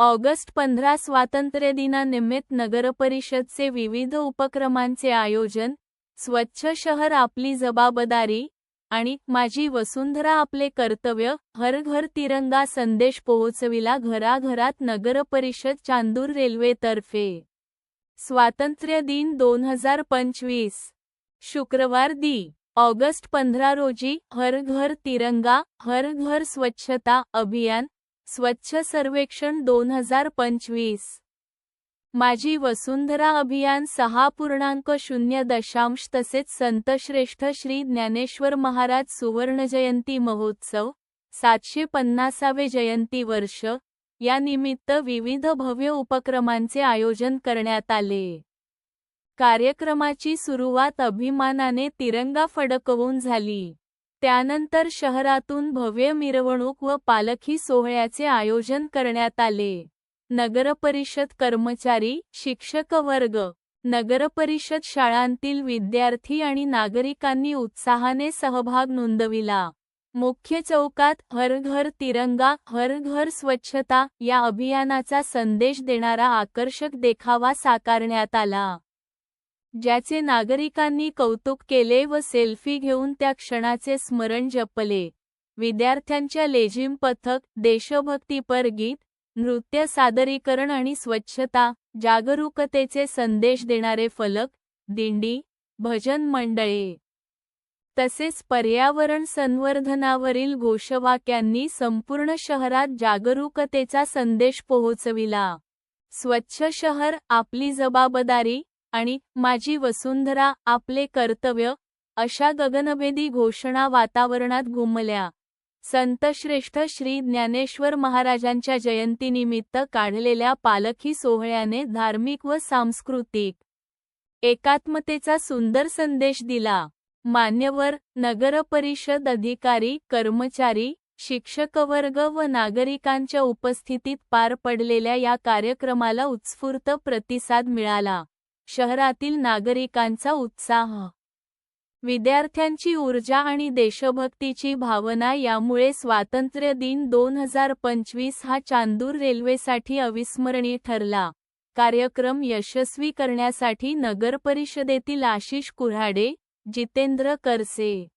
August पंधरा स्वातंत्र्य दिनानिमित्त नगरपरिषदचे विविध उपक्रमांचे आयोजन स्वच्छ शहर आपली जबाबदारी आणि माझी वसुंधरा आपले कर्तव्य हर घर तिरंगा संदेश पोहोचविला घराघरात नगरपरिषद चांदूर रेल्वेतर्फे स्वातंत्र्य दिन दोन हजार पंचवीस. शुक्रवार दी ऑगस्ट पंधरा रोजी हर घर तिरंगा हर घर स्वच्छता अभियान स्वच्छ सर्वेक्षण दोन हजार पंचवीस. माझी वसुंधरा अभियान सहा पूर्णांक शून्य दशांश तसेच संतश्रेष्ठ श्री ज्ञानेश्वर महाराज सुवर्णजयंती महोत्सव सातशे पन्नासावे जयंती वर्ष या निमित्त विविध भव्य उपक्रमांचे आयोजन करण्यात आले. कार्यक्रमाची सुरुवात अभिमानाने तिरंगा फडकवून झाली. त्यानंतर शहरातून भव्य मिरवणूक व पालखी सोहळ्याचे आयोजन करण्यात आले. नगरपरिषद कर्मचारी शिक्षक वर्ग नगरपरिषद शाळांतील विद्यार्थी आणि नागरिकांनी उत्साहाने सहभाग नोंदविला. मुख्य चौकात हर घर तिरंगा हर घर स्वच्छता या अभियानाचा संदेश देणारा आकर्षक देखावा साकारण्यात आला. ज्याचे नागरिकांनी कौतुक केले व सेल्फी घेऊन त्या क्षणाचे स्मरण जपले. विद्यार्थ्यांच्या लेझिम पथक देशभक्तीपर गीत नृत्य सादरीकरण आणि स्वच्छता जागरूकतेचे संदेश देणारे फलक दिंडी भजन मंडळे. तसेच पर्यावरण संवर्धनावरील घोषवाक्यांनी संपूर्ण शहरात जागरूकतेचा संदेश पोहोचविला. स्वच्छ शहर आपली जबाबदारी आणि माझी वसुंधरा आपले कर्तव्य अशा गगनभेदी घोषणा वातावरणात घुमल्या. संतश्रेष्ठ श्री ज्ञानेश्वर महाराजांच्या जयंतीनिमित्त काढलेल्या पालखी सोहळ्याने धार्मिक व सांस्कृतिक एकात्मतेचा सुंदर संदेश दिला. मान्यवर नगरपरिषद अधिकारी कर्मचारी शिक्षकवर्ग व नागरिकांच्या उपस्थितीत पार पडलेल्या या कार्यक्रमाला उत्स्फूर्त प्रतिसाद मिळाला. शहरातील नागरिकांचा उत्साह. विद्यार्थ्यांची ऊर्जा आणि देशभक्तीची भावना यामुळे स्वातंत्र्य दिन दोन हजार पंचवीस हा चांदूर रेल्वेसाठी अविस्मरणीय ठरला. कार्यक्रम यशस्वी करण्यासाठी नगरपरिषदेतील आशिष कुऱ्हाडे जितेंद्र करसे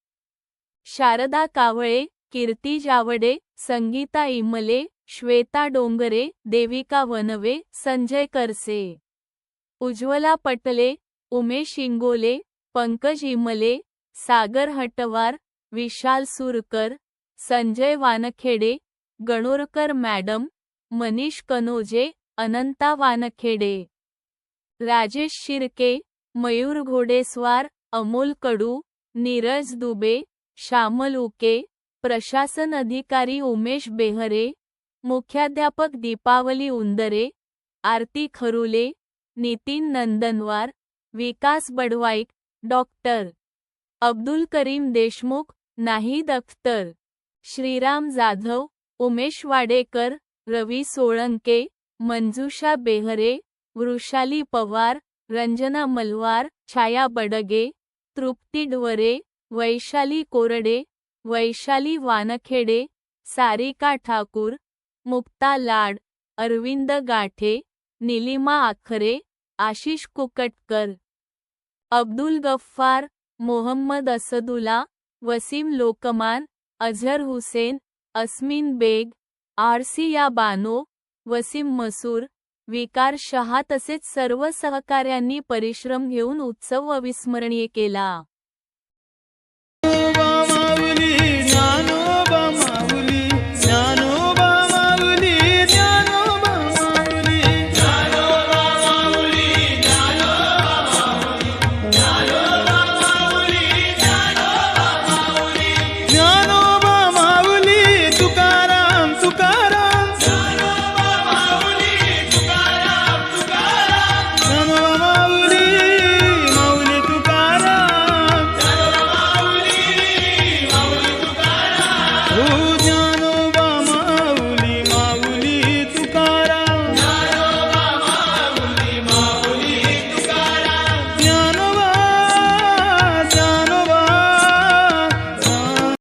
शारदा कावळे कीर्ती जावडे संगीता इमले श्वेता डोंगरे देविका वनवे संजय करसे. उज्ज्वला पटले उमेश इंगोले पंकज इमले सागर हटवार विशाल सुरकर संजय वानखेडे गणोरकर मॅडम मनीष कनोजे अनंता वानखेडे. राजेश शिर्के मयूर घोडेस्वार अमोल कडू नीरज दुबे श्यामल उके प्रशासन अधिकारी उमेश बेहरे मुख्याध्यापक दीपावली उंदरे आरती खरुले नितीन नंदनवार, विकास बडवाईक डॉक्टर अब्दुल करीम देशमुख, नाहीद अख्तर, श्रीराम जाधव, उमेश वाडेकर, रवी सोळंके, मंजुषा बेहरे, वृषाली पवार, रंजना मलवार, छाया बडगे, तृप्ती डवरे, वैशाली कोरडे, वैशाली वानखेडे, सारिका ठाकूर, मुक्ता लाड, अरविंद गाठे निलिमा आखरे आशिष कुकटकर अब्दुल गफ्फार मोहम्मद असदुला वसीम लोकमान अझर हुसेन अस्मिन बेग आरसिया बानो वसीम मसूर विकार शहा तसेच सर्व सहकाऱ्यांनी परिश्रम घेऊन उत्सव अविस्मरणीय केला. माऊली